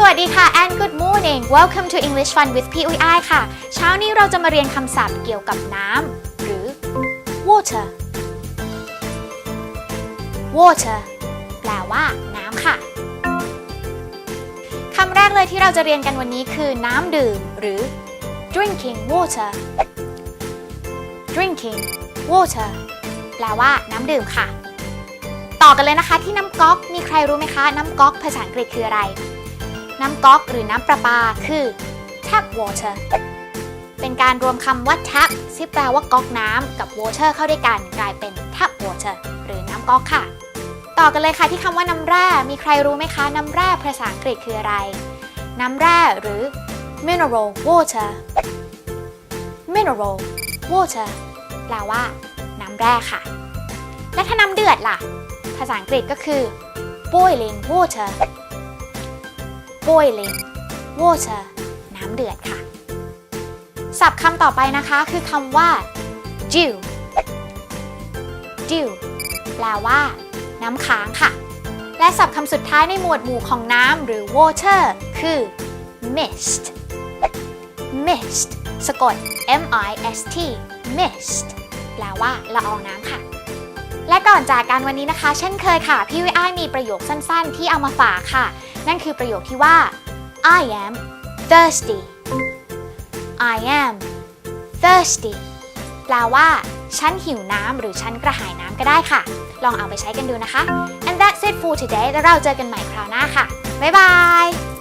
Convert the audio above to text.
สวัสดีค่ะ and good morning welcome to English Fun with PUI ค่ะ เช้านี้เราจะมาเรียนคำศัพท์เกี่ยวกับน้ำหรือ water water แปลว่า น้ำค่ะ คำแรกเลยที่เราจะเรียนกันวันนี้คือน้ำดื่ม หรือ drinking water drinking water แปลว่า น้ำดื่มค่ะ ต่อกันเลยนะคะที่น้ำก๊อก มีใครรู้ไหมคะ น้ำก๊อกภาษาอังกฤษคืออะไร น้ำก๊อกหรือน้ำประปา คือ tap water เป็นการรวมคำว่า tap ที่แปลว่าก๊อกน้ำกับ water เข้าด้วยกันกลายเป็น tap water หรือน้ำก๊อกค่ะ ต่อกันเลยค่ะที่คำว่าน้ำแร่ มีใครรู้ไหมคะ น้ำแร่ภาษาอังกฤษคืออะไร น้ำแร่หรือ mineral water mineral water แปลว่า น้ำแร่ค่ะ และถ้าน้ำเดือดล่ะ ภาษาอังกฤษก็คือ boiling water boiling water น้ำเดือดค่ะ ศัพท์คำต่อไปนะคะคือคำว่า dew dew แปลว่า น้ำค้างค่ะ และศัพท์คำสุดท้ายในหมวดหมู่ของน้ำหรือ water คือ mist mist สะกด m i s t mist แปลว่าละอองน้ำค่ะ และก่อนจากกันวันนี้นะคะ เช่นเคยค่ะ พี่วิไอมีประโยคสั้นๆ ที่เอามาฝากค่ะ นั่นคือประโยคที่ว่า I am thirsty I am thirsty แปลว่า ฉันหิวน้ำหรือฉันกระหายน้ำก็ได้ค่ะ ลองเอาไปใช้กันดูนะคะ and that's it for today แล้วเราเจอกันใหม่คราวหน้าค่ะ บ๊ายบาย